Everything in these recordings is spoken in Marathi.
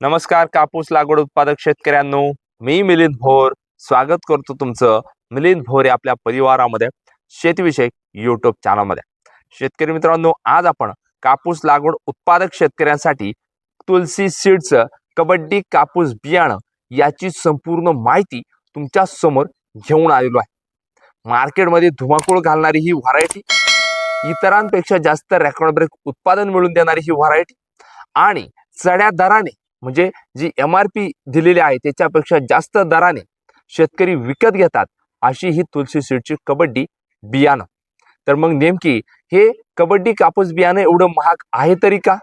नमस्कार कापूस लागवड उत्पादक शेतकऱ्यांनो. मी मिलिंद भोर. स्वागत करतो तुमचं मिलिंद भोर या आपल्या परिवारामध्ये शेतीविषयक युट्यूब चॅनलमध्ये शेतकरी मित्रांनो आज आपण कापूस लागवड उत्पादक शेतकऱ्यांसाठी तुलसी सीडचं कबड्डी कापूस बियाणं याची संपूर्ण माहिती तुमच्यासमोर घेऊन आलेलो आहे. मार्केटमध्ये धुमाकूळ घालणारी ही व्हरायटी इतरांपेक्षा जास्त रेकॉर्ड ब्रेक उत्पादन मिळून देणारी ही व्हरायटी आणि चढ्या दराने म्हणजे जी एम आर पी दिलेली आहे त्याच्यापेक्षा जास्त दराने शेतकरी विकत घेतात अशी ही तुलसी सीडची कबड्डी बियाणं. तर मग नेमकी हे कबड्डी कापूस बियाणं एवढं महाग आहे तरी का?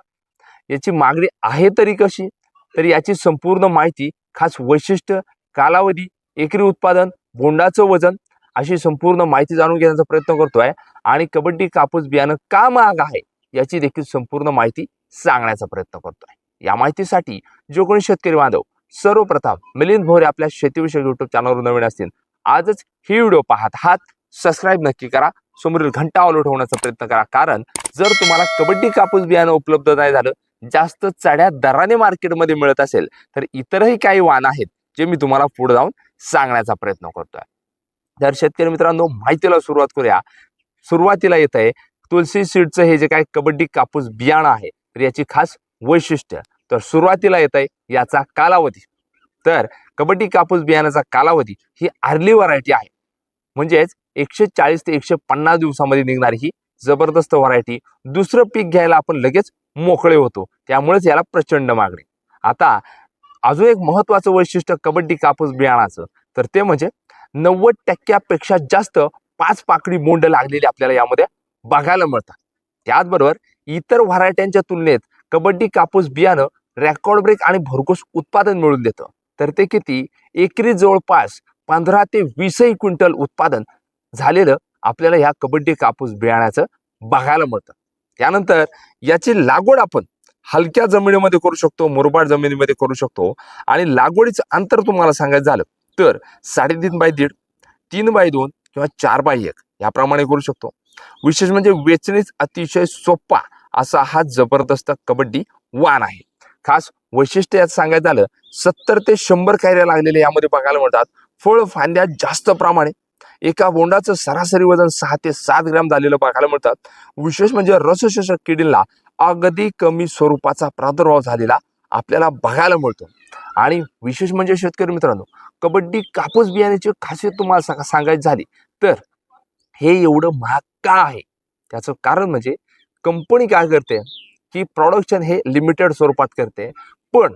याची मागणी आहे तरी कशी? तर याची संपूर्ण माहिती खास वैशिष्ट्य कालावधी एकरी उत्पादन बोंडाचं वजन अशी संपूर्ण माहिती जाणून घेण्याचा प्रयत्न करतोय. आणि कबड्डी कापूस बियाणं का महाग आहे याची देखील संपूर्ण माहिती सांगण्याचा प्रयत्न करतोय. या माहितीसाठी जो कोणी शेतकरी बांधव सर्वप्रथम मिलिंद भोरे आपल्या शेतीविषयक युट्यूब चॅनलवर नवीन असतील. आजच ही व्हिडिओ पाहत आहात. सबस्क्राईब नक्की करा. समोरील घंटा ऑल ठेवण्याचा प्रयत्न करा. कारण जर तुम्हाला कबड्डी कापूस बियाणं उपलब्ध नाही झालं जास्त चढ्या दराने मार्केटमध्ये मिळत असेल तर इतरही काही वाहन आहेत जे मी तुम्हाला पुढे जाऊन सांगण्याचा प्रयत्न करतोय. तर शेतकरी मित्रांनो माहितीला सुरुवात करूया. सुरुवातीला येत आहे तुलसी सीडचं हे जे काय कबड्डी कापूस बियाणं आहे तर याची खास वैशिष्ट्य. तर सुरुवातीला येत आहे याचा कालावधी. तर कबड्डी कापूस बियाण्याचा कालावधी ही आर्ली व्हरायटी आहे. म्हणजेच एकशे चाळीस ते एकशे पन्नास दिवसामध्ये निघणारी ही जबरदस्त व्हरायटी दुसरं पीक घ्यायला आपण लगेच मोकळे होतो. त्यामुळेच याला प्रचंड मागणी. आता अजून एक महत्वाचं वैशिष्ट्य कबड्डी कापूस बियाणाचं तर ते म्हणजे नव्वद टक्क्यापेक्षा जास्त पाच पाकडी बोंड लागलेली आपल्याला यामध्ये बघायला मिळतात. त्याचबरोबर इतर व्हरायट्यांच्या तुलनेत कबड्डी कापूस बियाणं रेकॉर्ड ब्रेक आणि भरघोस उत्पादन मिळून देतं. तर ते किती? एकरी जवळपास पंधरा ते वीसही क्विंटल उत्पादन झालेलं आपल्याला ह्या कबड्डी कापूस बियाण्याचं बघायला मिळतं. त्यानंतर याची लागवड आपण हलक्या जमिनीमध्ये करू शकतो मुरबाड जमिनीमध्ये करू शकतो आणि लागवडीचं अंतर तुम्हाला सांगायचं झालं तर साडेतीन बाय दीड तीन बाय दोन किंवा चार बाय एक याप्रमाणे करू शकतो. विशेष म्हणजे वेचणीच अतिशय सोपा असा हा जबरदस्त कबड्डी वान आहे. खास वैशिष्ट्य यात सांगायचं झालं सत्तर ते शंभर कैऱ्या लागलेल्या यामध्ये बघायला मिळतात. फळ फांद्या जास्त प्रमाणे एका बोंडाचं सरासरी वजन सहा ते सात ग्रॅम झालेलं बघायला मिळतात. विशेष म्हणजे रसशोषक किडींना अगदी कमी स्वरूपाचा प्रादुर्भाव झालेला आपल्याला बघायला मिळतो. आणि विशेष म्हणजे शेतकरी मित्रांनो कबड्डी कापूस बियाण्याची खासियत तुम्हाला सांगायची झाली तर हे एवढं महाग का आहे? त्याचं कारण म्हणजे कंपनी काय करते? की प्रॉडक्शन हे लिमिटेड स्वरूपात करते. पण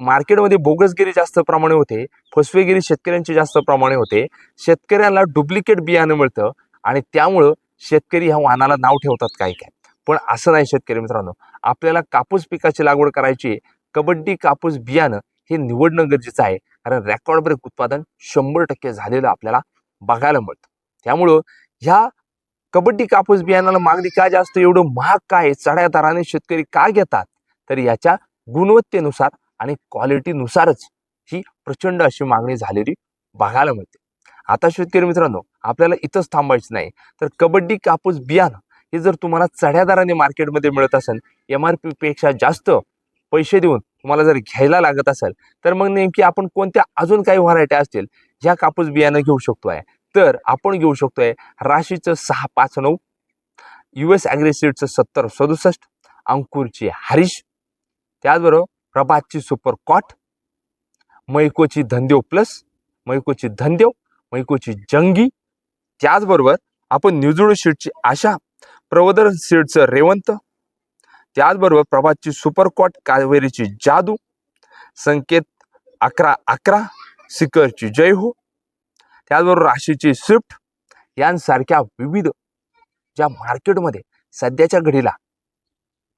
मार्केटमध्ये बोगसगिरी जास्त प्रमाणे होते फसवेगिरी शेतकऱ्यांची जास्त प्रमाणे होते. शेतकऱ्यांना डुप्लिकेट बियाणं मिळतं आणि त्यामुळं शेतकरी ह्या वाहनाला नाव ठेवतात काही काय पण असं नाही शेतकरी मित्रांनो. आपल्याला कापूस पिकाची लागवड करायची कबड्डी कापूस बियाणं हे निवडणं गरजेचं आहे. कारण रेकॉर्ड ब्रेक उत्पादन शंभर टक्के झालेलं आपल्याला बघायला मिळतं. त्यामुळं ह्या कबड्डी कापूस बियाणाला मागणी का जास्त एवढं महाग काय चढ्या दराने शेतकरी का घेतात? तर याच्या गुणवत्तेनुसार आणि क्वालिटीनुसारच ही प्रचंड अशी मागणी झालेली बघायला मिळते. आता शेतकरी मित्रांनो आपल्याला इथंच थांबायचं नाही. तर कबड्डी कापूस बियाणं हे जर तुम्हाला चढ्या दराने मार्केटमध्ये मिळत असेल एम आर पीपेक्षा जास्त पैसे देऊन तुम्हाला जर घ्यायला लागत असेल तर मग नेमकी आपण कोणत्या अजून काही व्हरायट्या असतील ह्या कापूस बियाणं घेऊ शकतो आहे तर आपण घेऊ शकतोय राशीचं सहा पाच नऊ यू एस ॲग्रेसिडचं सत्तर सदुसष्ट अंकुरची हरीश त्याचबरोबर प्रभातची सुपर कॉट मैकोची धनदेव प्लस मैकोची धनदेव मैकोची जंगी त्याचबरोबर आपण न्यूजुळू शीटची आशा प्रवदर सीडचं रेवंत त्याचबरोबर प्रभातची सुपर कॉट कावेरीची जादू संकेत अकरा अकरा सिकरची जय हो त्याचबरोबर राशीची स्विफ्ट यांसारख्या विविध ज्या मार्केटमध्ये सध्याच्या घडीला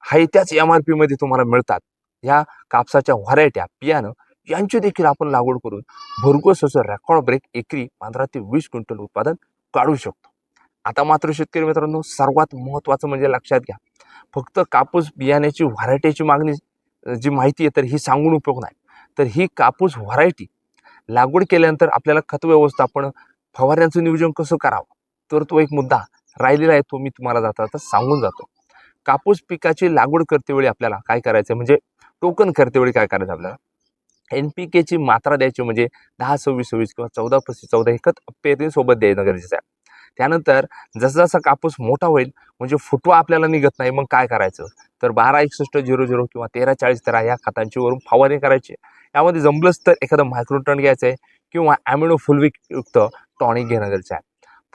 हाय त्याच एम आर पीमध्ये तुम्हाला मिळतात. ह्या कापसाच्या व्हरायट्या बियाणं यांची देखील आपण लागवड करून भरघोस असं रेकॉर्ड ब्रेक एकरी पंधरा ते वीस क्विंटल उत्पादन काढू शकतो. आता मात्र शेतकरी मित्रांनो सर्वात महत्त्वाचं म्हणजे लक्षात घ्या. फक्त कापूस बियाण्याची व्हरायटीची मागणी जी माहिती आहे तर ही सांगून उपयोग नाही. तर ही कापूस व्हरायटी लागवड केल्यानंतर आपल्याला खत व्यवस्थापन फवारण्याचं नियोजन कसं करावं? तर तो एक मुद्दा राहिलेला आहे तो मी तुम्हाला जाता जाता सांगून जातो. कापूस पिकाची लागवड करतेवेळी आपल्याला काय करायचं म्हणजे टोकन करतेवेळी काय करायचं आपल्याला? एन पी केची मात्रा द्यायची म्हणजे दहा सव्वीस सव्वीस किंवा चौदा पस्तीस चौदा हे खत पेरणीसोबत द्यायचं गरजेचं आहे. त्यानंतर जसजसा कापूस मोठा होईल म्हणजे फुटवा आपल्याला निघत नाही मग काय करायचं? तर बारा एकसष्ट झिरो झिरो किंवा तेरा चाळीस तेरा या खतांची वरून फवारणी करायची. यामध्ये जमलंच तर एखादं मायक्रोटन घ्यायचं आहे किंवा ॲमिनो फुलविकयुक्त टॉनिक घेणं गरजेचं आहे.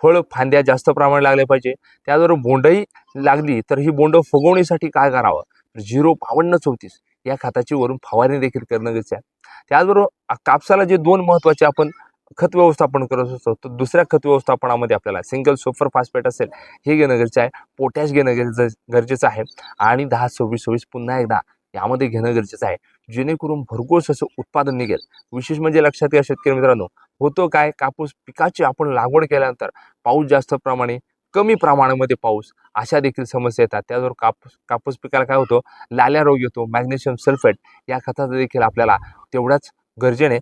फळ फांद्या जास्त प्रमाणात लागले पाहिजे. त्याचबरोबर बोंडही लागली तर ही बोंड फुगवणीसाठी काय करावं? तर झिरो बावन्न चौतीस या खताची वरून फवारणी देखील करणं गरजेचं आहे. त्याचबरोबर कापसाला जे दोन महत्त्वाचे आपण खत व्यवस्थापन करत असतो तर दुसऱ्या खत व्यवस्थापनामध्ये आपल्याला सिंगल सुपर फास्फेट असेल हे घेणं गरजेचं आहे. पोटॅश घेणं गरजे गरजेचं आहे. आणि दहा सव्वीस सव्वीस पुन्हा एकदा यामध्ये घेणं गरजेचं आहे. जेणेकरून भरघोस असं उत्पादन निघेल. विशेष म्हणजे लक्षात घ्या शेतकरी मित्रांनो होतो काय? कापूस पिकाची आपण लागवड केल्यानंतर पाऊस जास्त प्रमाणे कमी प्रमाणामध्ये पाऊस अशा देखील समस्या येतात. त्याचबरोबर कापूस कापूस पिकाला काय होतो? लाल्या रोग येतो मॅग्नेशियम सल्फेट या खताचा देखील आपल्याला तेवढ्याच गरजेने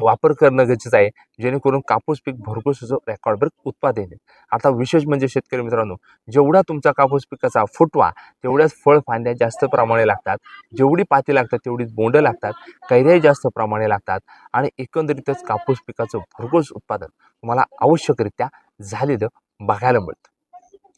वापर करणं गरजेचं आहे जेणेकरून कापूस पीक भरघोस असं रेकॉर्डवर उत्पादन आता विशेष म्हणजे शेतकरी मित्रांनो जेवढा तुमचा कापूस पिकाचा फुटवा तेवढ्याच फळ फांद्या जास्त प्रमाणे लागतात. जेवढी पाती लागतात तेवढीच बोंडं लागतात कैऱ्याही जास्त प्रमाणे लागतात आणि एकंदरीतच कापूस पिकाचं भरघोस उत्पादन तुम्हाला आवश्यकरित्या झालेलं बघायला मिळतं.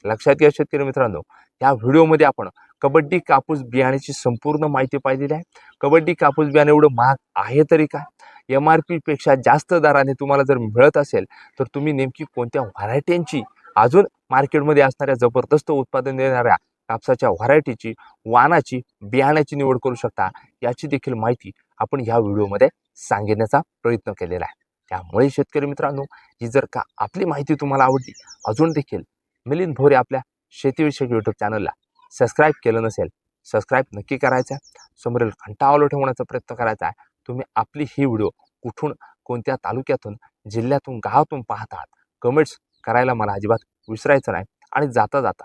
लक्षात घ्या शेतकरी मित्रांनो या व्हिडिओमध्ये आपण कबड्डी कापूस बियाण्याची संपूर्ण माहिती पाहिलेली आहे. कबड्डी कापूस बियाणे एवढं महाग आहे तरी काय? एम आर पीपेक्षा जास्त दराने तुम्हाला जर मिळत असेल तर तुम्ही नेमकी कोणत्या व्हरायटींची अजून मार्केटमध्ये असणाऱ्या जबरदस्त उत्पादन देणाऱ्या कापसाच्या व्हरायटीची वानाची बियाण्याची निवड करू शकता याची देखील माहिती आपण ह्या व्हिडिओमध्ये सांगण्याचा प्रयत्न केलेला आहे. त्यामुळे शेतकरी मित्रांनो ही जर का आपली माहिती तुम्हाला आवडली अजून देखील मिलिंद भोरे आपल्या शेतीविषयक यूट्यूब चॅनलला सबस्क्राईब केलं नसेल सबस्क्राईब नक्की करायचं आहे. समोरील घंटा ऑलो ठेवण्याचा प्रयत्न करायचा आहे. तुम्ही आपली ही व्हिडिओ कुठून कोणत्या तालुक्यातून जिल्ह्यातून गावातून पाहतात कमेंट्स करायला मला अजिबात विसरायचं नाही आणि जाता जाता.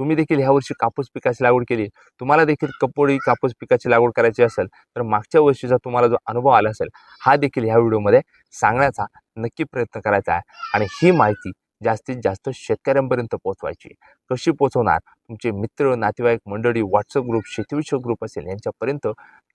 तुम्ही देखील ह्या वर्षी कापूस पिकाची लागवड केली तुम्हाला देखील कपोळी कापूस पिकाची लागवड करायची असेल तर मागच्या वर्षीचा तुम्हाला जो अनुभव आला असेल हा देखील ह्या व्हिडिओमध्ये सांगण्याचा नक्की प्रयत्न करायचा आहे आणि ही माहिती जास्तीत जास्त शेतकऱ्यांपर्यंत पोहोचवायची. कशी पोचवणार तुमचे मित्र नातेवाईक मंडळी व्हॉट्सअप ग्रुप शेतीविषयक ग्रुप असेल यांच्यापर्यंत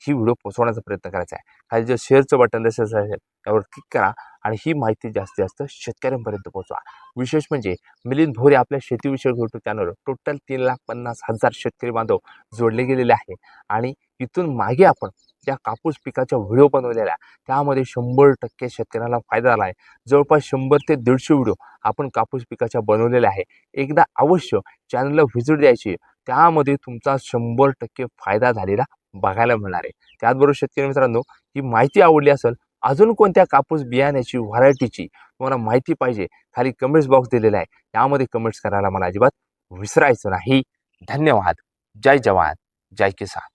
ही व्हिडिओ पोहोचवण्याचा प्रयत्न करायचा आहे. खाली जे शेअरचं बटन दिसत असेल त्यावर क्लिक करा आणि ही माहिती जास्तीत जास्त शेतकऱ्यांपर्यंत पोहोचवा. विशेष म्हणजे मिलिंद भोरे आपल्या शेतीविषयक यूट्यूब चॅनलवर टोटल तीन लाख पन्नास हजार शेतकरी बांधव जोडले गेलेले आहे आणि इथून मागे आपण ज्या कापूस पिकाच्या व्हिडिओ बनवलेल्या त्यामध्ये शंभर टक्के शेतकऱ्याला फायदा झाला आहे. जवळपास शंभर ते दीडशे व्हिडिओ आपण कापूस पिकाच्या बनवलेल्या आहे एकदा अवश्य चॅनलला व्हिजिट द्यायची त्यामध्ये तुमचा शंभर टक्के फायदा झालेला बघायला मिळणार आहे. त्याचबरोबर शेतकरी मित्रांनो ही माहिती आवडली असेल अजून कोणत्या कापूस बियाण्याची व्हरायटीची तुम्हाला माहिती पाहिजे खाली कमेंट्स बॉक्स दिलेला आहे. त्यामध्ये कमेंट्स करायला मला अजिबात विसरायचं नाही. धन्यवाद. जय जवान. जय किसान.